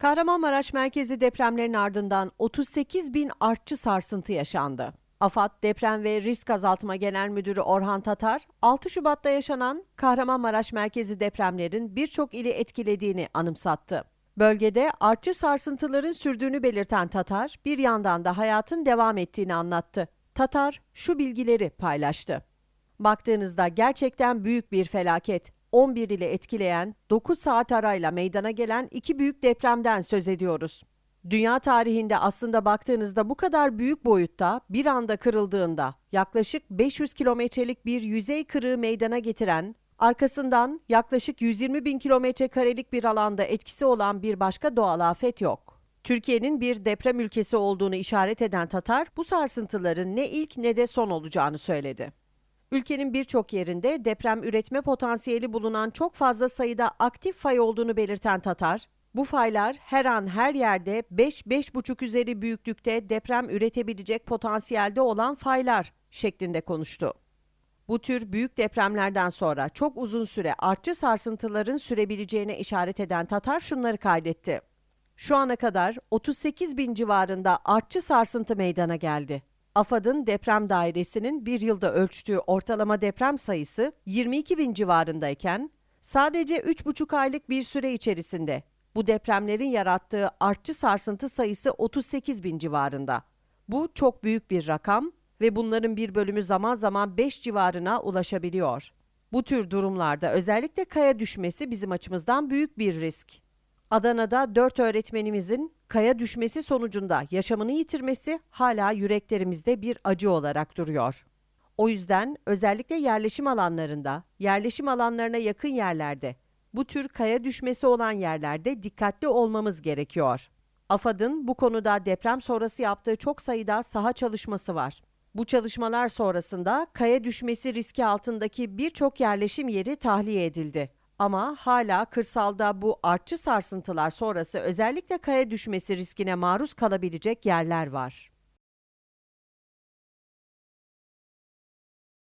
Kahramanmaraş merkezi depremlerin ardından 38 bin artçı sarsıntı yaşandı. AFAD Deprem ve Risk Azaltma Genel Müdürü Orhan Tatar, 6 Şubat'ta yaşanan Kahramanmaraş merkezi depremlerin birçok ili etkilediğini anımsattı. Bölgede artçı sarsıntıların sürdüğünü belirten Tatar, bir yandan da hayatın devam ettiğini anlattı. Tatar şu bilgileri paylaştı. Baktığınızda gerçekten büyük bir felaket. 11 ile etkileyen 9 saat arayla meydana gelen iki büyük depremden söz ediyoruz. Dünya tarihinde aslında baktığınızda bu kadar büyük boyutta bir anda kırıldığında yaklaşık 500 kilometrelik bir yüzey kırığı meydana getiren, arkasından yaklaşık 120 bin kilometre karelik bir alanda etkisi olan bir başka doğal afet yok. Türkiye'nin bir deprem ülkesi olduğunu işaret eden Tatar, bu sarsıntıların ne ilk ne de son olacağını söyledi. Ülkenin birçok yerinde deprem üretme potansiyeli bulunan çok fazla sayıda aktif fay olduğunu belirten Tatar, bu faylar her an her yerde 5-5,5 üzeri büyüklükte deprem üretebilecek potansiyelde olan faylar şeklinde konuştu. Bu tür büyük depremlerden sonra çok uzun süre artçı sarsıntıların sürebileceğine işaret eden Tatar şunları kaydetti. Şu ana kadar 38 bin civarında artçı sarsıntı meydana geldi. AFAD'ın deprem dairesinin bir yılda ölçtüğü ortalama deprem sayısı 22 bin civarındayken sadece 3,5 aylık bir süre içerisinde bu depremlerin yarattığı artçı sarsıntı sayısı 38 bin civarında. Bu çok büyük bir rakam ve bunların bir bölümü zaman zaman 5 civarına ulaşabiliyor. Bu tür durumlarda özellikle kaya düşmesi bizim açımızdan büyük bir risk. Adana'da 4 öğretmenimizin kaya düşmesi sonucunda yaşamını yitirmesi hala yüreklerimizde bir acı olarak duruyor. O yüzden özellikle yerleşim alanlarında, yerleşim alanlarına yakın yerlerde, bu tür kaya düşmesi olan yerlerde dikkatli olmamız gerekiyor. AFAD'ın bu konuda deprem sonrası yaptığı çok sayıda saha çalışması var. Bu çalışmalar sonrasında kaya düşmesi riski altındaki birçok yerleşim yeri tahliye edildi. Ama hala kırsalda bu artçı sarsıntılar sonrası özellikle kaya düşmesi riskine maruz kalabilecek yerler var.